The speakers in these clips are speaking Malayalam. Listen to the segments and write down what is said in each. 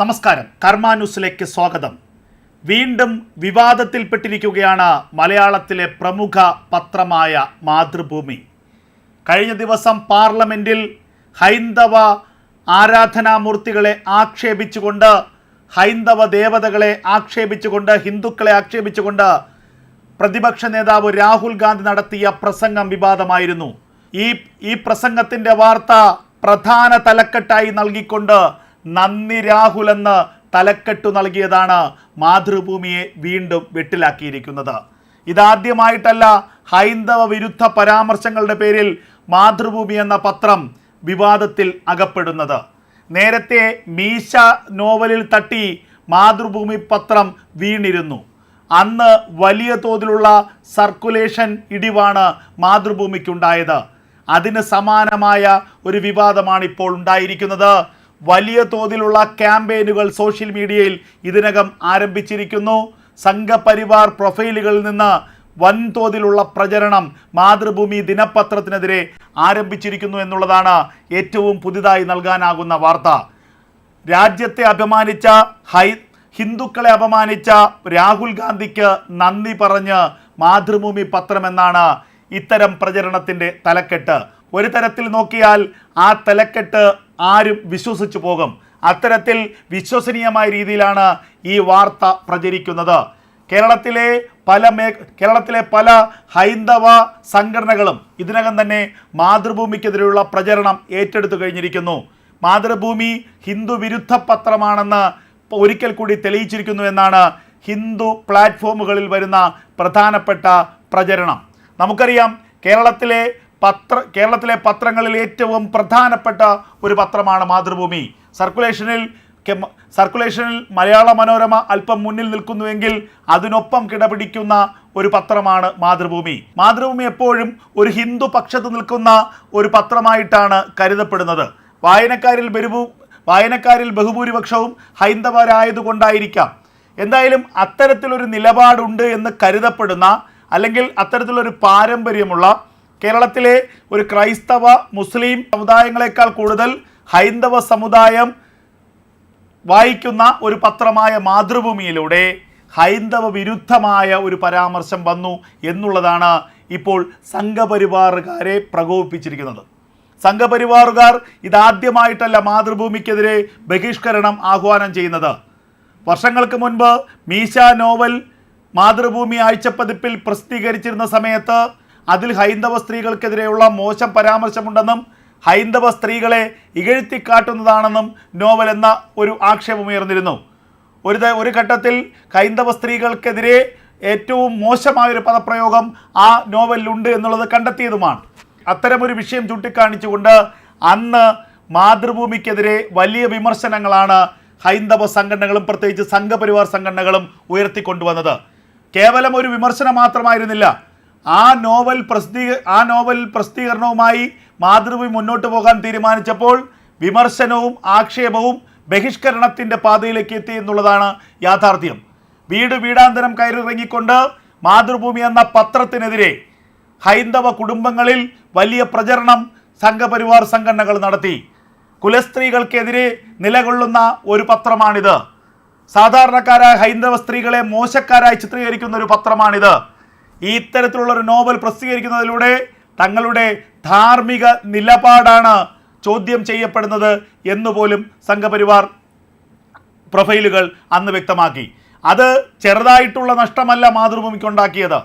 നമസ്കാരം. കർമ്മ ന്യൂസിലേക്ക് സ്വാഗതം. വീണ്ടും വിവാദത്തിൽപ്പെട്ടിരിക്കുകയാണ് മലയാളത്തിലെ പ്രമുഖ പത്രമായ മാതൃഭൂമി. കഴിഞ്ഞ ദിവസം പാർലമെന്റിൽ ഹൈന്ദവ ആരാധനാമൂർത്തികളെ ആക്ഷേപിച്ചുകൊണ്ട് ഹൈന്ദവ ദേവതകളെ ആക്ഷേപിച്ചുകൊണ്ട് ഹിന്ദുക്കളെ ആക്ഷേപിച്ചുകൊണ്ട് പ്രതിപക്ഷ നേതാവ് രാഹുൽ ഗാന്ധി നടത്തിയ പ്രസംഗം വിവാദമായിരുന്നു. ഈ ഈ പ്രസംഗത്തിന്റെ വാർത്ത പ്രധാന തലക്കെട്ടായി നൽകിക്കൊണ്ട് നന്ദി രാഹുൽ എന്ന് തലക്കെട്ടു നൽകിയതാണ് മാതൃഭൂമിയെ വീണ്ടും വെട്ടിലാക്കിയിരിക്കുന്നത്. ഇതാദ്യമായിട്ടല്ല ഹൈന്ദവ വിരുദ്ധ പരാമർശങ്ങളുടെ പേരിൽ മാതൃഭൂമി എന്ന പത്രം വിവാദത്തിൽ അകപ്പെടുന്നത്. നേരത്തെ മീശ നോവലിൽ തട്ടി മാതൃഭൂമി പത്രം വീണിരുന്നു. അന്ന് വലിയ തോതിലുള്ള സർക്കുലേഷൻ ഇടിവാണ് മാതൃഭൂമിക്കുണ്ടായത്. അതിന് സമാനമായ ഒരു വിവാദമാണ് ഇപ്പോൾ ഉണ്ടായിരിക്കുന്നത്. വലിയ തോതിലുള്ള ക്യാമ്പയിനുകൾ സോഷ്യൽ മീഡിയയിൽ ഇതിനകം ആരംഭിച്ചിരിക്കുന്നു. സംഘപരിവാർ പ്രൊഫൈലുകളിൽ നിന്ന് വൻതോതിലുള്ള പ്രചരണം മാതൃഭൂമി ദിനപത്രത്തിനെതിരെ ആരംഭിച്ചിരിക്കുന്നു എന്നുള്ളതാണ് ഏറ്റവും പുതിയതായി നൽകാനാകുന്ന വാർത്ത. രാജ്യത്തെ അപമാനിച്ച ഹൈ ഹിന്ദുക്കളെ അപമാനിച്ച രാഹുൽ ഗാന്ധിക്ക് നന്ദി പറഞ്ഞ് മാതൃഭൂമി പത്രമെന്നാണ് ഇത്തരം പ്രചരണത്തിന്റെ തലക്കെട്ട്. ഒരു തരത്തിൽ നോക്കിയാൽ ആ തലക്കെട്ട് ആരും വിശ്വസിച്ചു പോകും. അത്തരത്തിൽ വിശ്വസനീയമായ രീതിയിലാണ് ഈ വാർത്ത പ്രചരിക്കുന്നത്. കേരളത്തിലെ പല മേ കേരളത്തിലെ പല ഹൈന്ദവ സംഘടനകളും ഇതിനകം തന്നെ മാതൃഭൂമിക്കെതിരെയുള്ള പ്രചരണം ഏറ്റെടുത്തു കഴിഞ്ഞിരിക്കുന്നു. മാതൃഭൂമി ഹിന്ദു വിരുദ്ധ പത്രമാണെന്ന് ഒരിക്കൽ കൂടി തെളിയിച്ചിരിക്കുന്നു എന്നാണ് ഹിന്ദു പ്ലാറ്റ്ഫോമുകളിൽ വരുന്ന പ്രധാനപ്പെട്ട പ്രചരണം. നമുക്കറിയാം കേരളത്തിലെ പത്ര കേരളത്തിലെ പത്രങ്ങളിൽ ഏറ്റവും പ്രധാനപ്പെട്ട ഒരു പത്രമാണ് മാതൃഭൂമി. സർക്കുലേഷനിൽ സർക്കുലേഷനിൽ മലയാള മനോരമ അല്പം മുന്നിൽ നിൽക്കുന്നുവെങ്കിൽ അതിനൊപ്പം കിടപിടിക്കുന്ന ഒരു പത്രമാണ് മാതൃഭൂമി. മാതൃഭൂമി എപ്പോഴും ഒരു ഹിന്ദു പക്ഷത്ത് നിൽക്കുന്ന ഒരു പത്രമായിട്ടാണ് കരുതപ്പെടുന്നത്. വായനക്കാരിൽ ബഹുഭൂ വായനക്കാരിൽ ബഹുഭൂരിപക്ഷവും ഹൈന്ദവരായതുകൊണ്ടായിരിക്കാം. എന്തായാലും അത്തരത്തിലൊരു നിലപാടുണ്ട് എന്ന് കരുതപ്പെടുന്ന അല്ലെങ്കിൽ അത്തരത്തിലൊരു പാരമ്പര്യമുള്ള കേരളത്തിലെ ഒരു ക്രൈസ്തവ മുസ്ലിം സമുദായങ്ങളെക്കാൾ കൂടുതൽ ഹൈന്ദവ സമുദായം വായിക്കുന്ന ഒരു പത്രമായ മാതൃഭൂമിയിലൂടെ ഹൈന്ദവ വിരുദ്ധമായ ഒരു പരാമർശം വന്നു എന്നുള്ളതാണ് ഇപ്പോൾ സംഘപരിവാറുകാരെ പ്രകോപിപ്പിച്ചിരിക്കുന്നത്. സംഘപരിവാറുകാർ ഇതാദ്യമായിട്ടല്ല മാതൃഭൂമിക്കെതിരെ ബഹിഷ്കരണം ആഹ്വാനം ചെയ്യുന്നത്. വർഷങ്ങൾക്ക് മുൻപ് മീശ നോവൽ മാതൃഭൂമി ആഴ്ചപ്പതിപ്പിൽ പ്രസിദ്ധീകരിച്ചിരുന്ന സമയത്ത് അതിൽ ഹൈന്ദവ സ്ത്രീകൾക്കെതിരെയുള്ള മോശം പരാമർശമുണ്ടെന്നും ഹൈന്ദവ സ്ത്രീകളെ ഇകഴ്ത്തിക്കാട്ടുന്നതാണെന്നും നോവൽ എന്ന ഒരു ആക്ഷേപമുയർന്നിരുന്നു ഒരു ഒരു ഘട്ടത്തിൽ ഹൈന്ദവ സ്ത്രീകൾക്കെതിരെ ഏറ്റവും മോശമായൊരു പദപ്രയോഗം ആ നോവലിലുണ്ട് എന്നുള്ളത് കണ്ടെത്തിയതുമാണ്. അത്തരമൊരു വിഷയം ചൂണ്ടിക്കാണിച്ചുകൊണ്ട് അന്ന് മാതൃഭൂമിക്കെതിരെ വലിയ വിമർശനങ്ങളാണ് ഹൈന്ദവ സംഘടനകളും പ്രത്യേകിച്ച് സംഘപരിവാർ സംഘടനകളും ഉയർത്തിക്കൊണ്ടുവന്നത്. കേവലം ഒരു വിമർശനം മാത്രമായിരുന്നില്ല. ആ നോവൽ പ്രസിദ്ധീക ആ നോവൽ പ്രസിദ്ധീകരണവുമായി മാതൃഭൂമി മുന്നോട്ട് പോകാൻ തീരുമാനിച്ചപ്പോൾ വിമർശനവും ആക്ഷേപവും ബഹിഷ്കരണത്തിന്റെ പാതയിലേക്ക് എത്തി എന്നുള്ളതാണ് യാഥാർത്ഥ്യം. വീട് വീടാന്തരം കയറിറങ്ങിക്കൊണ്ട് മാതൃഭൂമി എന്ന പത്രത്തിനെതിരെ ഹൈന്ദവ കുടുംബങ്ങളിൽ വലിയ പ്രചരണം സംഘപരിവാർ സംഘടനകൾ നടത്തി. കുലസ്ത്രീകൾക്കെതിരെ നിലകൊള്ളുന്ന ഒരു പത്രമാണിത്. സാധാരണക്കാരായ ഹൈന്ദവ സ്ത്രീകളെ മോശക്കാരായി ചിത്രീകരിക്കുന്ന ഒരു പത്രമാണിത്. ഈ ഇത്തരത്തിലുള്ള ഒരു നോവൽ പ്രസിദ്ധീകരിക്കുന്നതിലൂടെ തങ്ങളുടെ ധാർമ്മിക നിലപാടാണ് ചോദ്യം ചെയ്യപ്പെടുന്നത് എന്നുപോലും സംഘപരിവാർ പ്രൊഫൈലുകൾ അന്ന് വ്യക്തമാക്കി. അത് ചെറുതായിട്ടുള്ള നഷ്ടമല്ല മാതൃഭൂമിക്കുണ്ടാക്കിയത്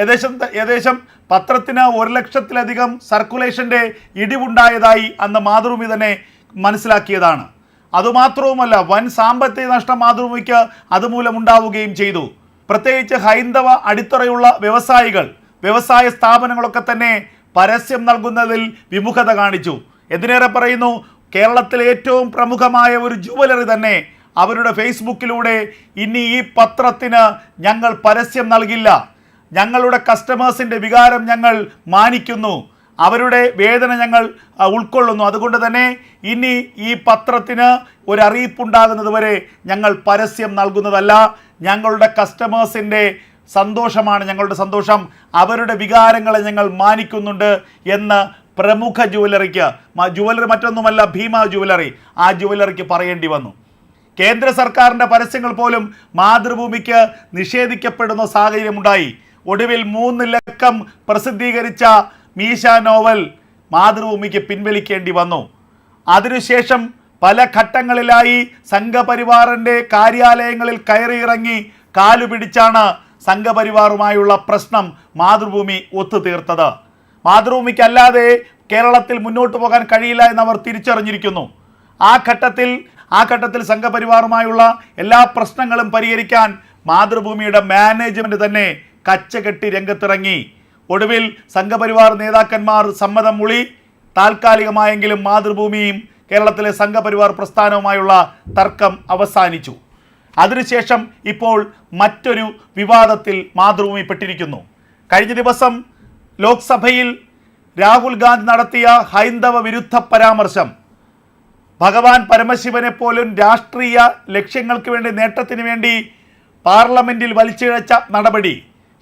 ഏകദേശം ഏകദേശം പത്രത്തിന് ഒരു ലക്ഷത്തിലധികം സർക്കുലേഷന്റെ ഇടിവുണ്ടായതായി അന്ന് മാതൃഭൂമി തന്നെ മനസ്സിലാക്കിയതാണ്. അതുമാത്രവുമല്ല വൻ സാമ്പത്തിക നഷ്ടം മാതൃഭൂമിക്ക് അതുമൂലം ഉണ്ടാവുകയും ചെയ്തു. പ്രത്യേകിച്ച് ഹൈന്ദവ അടിത്തറയുള്ള വ്യവസായികൾ വ്യവസായ സ്ഥാപനങ്ങളൊക്കെ തന്നെ പരസ്യം നൽകുന്നതിൽ വിമുഖത കാണിച്ചു. എന്തിനേറെ പറയുന്നു? കേരളത്തിലെ ഏറ്റവും പ്രമുഖമായ ഒരു ജുവലറി തന്നെ അവരുടെ ഫേസ്ബുക്കിലൂടെ ഇനി ഈ പത്രത്തിന് ഞങ്ങൾ പരസ്യം നൽകില്ല. ഞങ്ങളുടെ കസ്റ്റമേഴ്സിന്റെ വികാരം ഞങ്ങൾ മാനിക്കുന്നു. അവരുടെ വേദന ഞങ്ങൾ ഉൾക്കൊള്ളുന്നു. അതുകൊണ്ട് തന്നെ ഇനി ഈ പത്രത്തിന് ഒരു വരെ ഞങ്ങൾ പരസ്യം നൽകുന്നതല്ല. ഞങ്ങളുടെ കസ്റ്റമേഴ്സിന്റെ സന്തോഷമാണ് ഞങ്ങളുടെ സന്തോഷം. അവരുടെ വികാരങ്ങളെ ഞങ്ങൾ മാനിക്കുന്നുണ്ട് എന്ന് പ്രമുഖ ജുവലറിക്ക് ജുവലറി മറ്റൊന്നുമല്ല ഭീമ ജുവലറി ആ ജുവലറിക്ക് പറയേണ്ടി വന്നു. കേന്ദ്ര സർക്കാരിന്റെ പരസ്യങ്ങൾ പോലും മാതൃഭൂമിക്ക് നിഷേധിക്കപ്പെടുന്ന സാഹചര്യമുണ്ടായി. ഒടുവിൽ മൂന്ന് ലക്കം പ്രസിദ്ധീകരിച്ച മീശ നോവൽ മാതൃഭൂമിക്ക് പിൻവലിക്കേണ്ടി വന്നു. അതിനുശേഷം പല ഘട്ടങ്ങളിലായി സംഘപരിവാറിന്റെ കാര്യാലയങ്ങളിൽ കയറിയിറങ്ങി കാലുപിടിച്ചാണ് സംഘപരിവാറുമായുള്ള പ്രശ്നം മാതൃഭൂമി ഒത്തുതീർത്തത്. മാതൃഭൂമിക്കല്ലാതെ കേരളത്തിൽ മുന്നോട്ട് പോകാൻ കഴിയില്ല എന്നവർ തിരിച്ചറിഞ്ഞിരിക്കുന്നു. ആ ഘട്ടത്തിൽ ആ ഘട്ടത്തിൽ സംഘപരിവാറുമായുള്ള എല്ലാ പ്രശ്നങ്ങളും പരിഹരിക്കാൻ മാതൃഭൂമിയുടെ മാനേജ്മെന്റ് തന്നെ കച്ചകെട്ടി രംഗത്തിറങ്ങി. ഒടുവിൽ സംഘപരിവാർ നേതാക്കന്മാർ സമ്മതം മുളി താൽക്കാലികമായെങ്കിലും മാതൃഭൂമിയും കേരളത്തിലെ സംഘപരിവാർ പ്രസ്ഥാനവുമായുള്ള തർക്കം അവസാനിച്ചു. അതിനുശേഷം ഇപ്പോൾ മറ്റൊരു വിവാദത്തിൽ മാതൃഭൂമി പെട്ടിരിക്കുന്നു. കഴിഞ്ഞ ദിവസം ലോക്സഭയിൽ രാഹുൽ ഗാന്ധി നടത്തിയ ഹൈന്ദവ വിരുദ്ധ പരാമർശം. ഭഗവാൻ പരമശിവനെ പോലും രാഷ്ട്രീയ ലക്ഷ്യങ്ങൾക്ക് വേണ്ടി നേട്ടത്തിന് വേണ്ടി പാർലമെന്റിൽ വലിച്ചിഴച്ച നടപടി.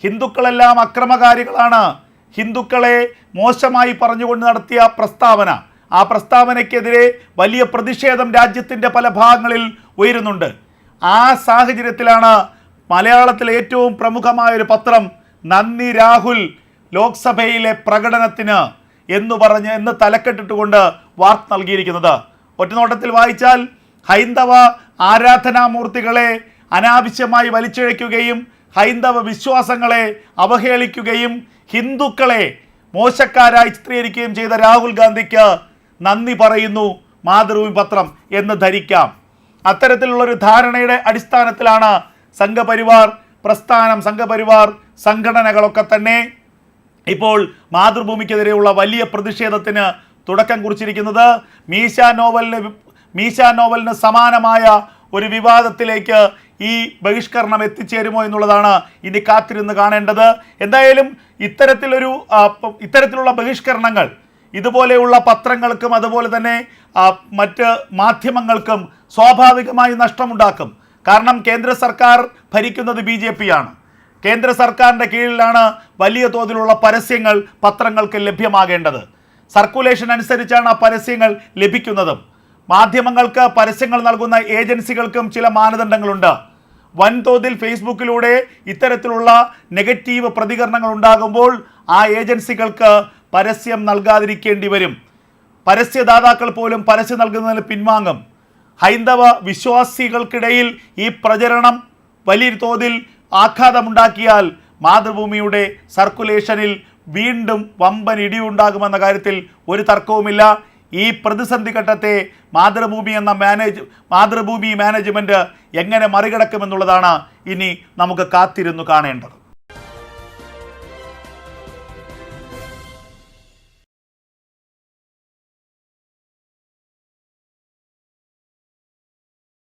ഹിന്ദുക്കളെല്ലാം അക്രമകാരികളാണ്. ഹിന്ദുക്കളെ മോശമായി പറഞ്ഞുകൊണ്ട് നടത്തിയ പ്രസ്താവന. ആ പ്രസ്താവനയ്ക്കെതിരെ വലിയ പ്രതിഷേധം രാജ്യത്തിന്റെ പല ഭാഗങ്ങളിൽ ഉയരുന്നുണ്ട്. ആ സാഹചര്യത്തിലാണ് മലയാളത്തിലെ ഏറ്റവും പ്രമുഖമായ ഒരു പത്രം നന്ദി രാഹുൽ ലോക്സഭയിലെ പ്രകടനത്തിന് എന്ന് പറഞ്ഞ് എന്ന് തലക്കെട്ടിട്ടുകൊണ്ട് വാർത്ത നൽകിയിരിക്കുന്നത്. ഒറ്റനോട്ടത്തിൽ വായിച്ചാൽ ഹൈന്ദവ ആരാധനാമൂർത്തികളെ അനാവശ്യമായി വലിച്ചിഴയ്ക്കുകയും ഹൈന്ദവ വിശ്വാസങ്ങളെ അവഹേളിക്കുകയും ഹിന്ദുക്കളെ മോശക്കാരായി ചിത്രീകരിക്കുകയും ചെയ്ത രാഹുൽ ഗാന്ധിക്ക് നന്ദി പറയുന്നു മാതൃഭൂമി പത്രം എന്ന് ധരിക്കാം. അത്തരത്തിലുള്ളൊരു ധാരണയുടെ അടിസ്ഥാനത്തിലാണ് സംഘപരിവാർ പ്രസ്ഥാനം സംഘപരിവാർ സംഘടനകളൊക്കെ തന്നെ ഇപ്പോൾ മാതൃഭൂമിക്കെതിരെയുള്ള വലിയ പ്രതിഷേധത്തിന് തുടക്കം കുറിച്ചിരിക്കുന്നത്. മീശ നോവലിന് മീശ നോവലിന് സമാനമായ ഒരു വിവാദത്തിലേക്ക് ഈ ബഹിഷ്കരണം എത്തിച്ചേരുമോ എന്നുള്ളതാണ് ഇനി കാത്തിരുന്ന് കാണേണ്ടത്. എന്തായാലും ഇത്തരത്തിലൊരു ഇത്തരത്തിലുള്ള ബഹിഷ്കരണങ്ങൾ ഇതുപോലെയുള്ള പത്രങ്ങൾക്കും അതുപോലെ തന്നെ മറ്റ് മാധ്യമങ്ങൾക്കും സ്വാഭാവികമായി നഷ്ടമുണ്ടാക്കും. കാരണം കേന്ദ്ര സർക്കാർ ഭരിക്കുന്നത് ബി ജെ പി ആണ് കേന്ദ്ര സർക്കാരിന്റെ കീഴിലാണ് വലിയ തോതിലുള്ള പരസ്യങ്ങൾ പത്രങ്ങൾക്ക് ലഭ്യമാകേണ്ടത്. സർക്കുലേഷൻ അനുസരിച്ചാണ് ആ പരസ്യങ്ങൾ ലഭിക്കുന്നതും. മാധ്യമങ്ങൾക്ക് പരസ്യങ്ങൾ നൽകുന്ന ഏജൻസികൾക്കും ചില മാനദണ്ഡങ്ങളുണ്ട്. വൻതോതിൽ ഫേസ്ബുക്കിലൂടെ ഇത്തരത്തിലുള്ള നെഗറ്റീവ് പ്രതികരണങ്ങൾ ഉണ്ടാകുമ്പോൾ ആ ഏജൻസികൾക്ക് പരസ്യം നൽകാതിരിക്കേണ്ടി വരും. പരസ്യദാതാക്കൾ പോലും പരസ്യം നൽകുന്നതിന് പിൻവാങ്ങും. ഹൈന്ദവ വിശ്വാസികൾക്കിടയിൽ ഈ പ്രചരണം വലിയ തോതിൽ ആഘാതമുണ്ടാക്കിയാൽ മാതൃഭൂമിയുടെ സർക്കുലേഷനിൽ വീണ്ടും വമ്പൻ ഇടിയുണ്ടാകുമെന്ന കാര്യത്തിൽ ഒരു തർക്കവുമില്ല. ഈ പ്രതിസന്ധി ഘട്ടത്തെ മാതൃഭൂമി എന്ന മാനേജ് മാതൃഭൂമി മാനേജ്മെന്റ് എങ്ങനെ മറികടക്കുമെന്നുള്ളതാണ് ഇനി നമുക്ക് കാത്തിരുന്നു കാണേണ്ടത്.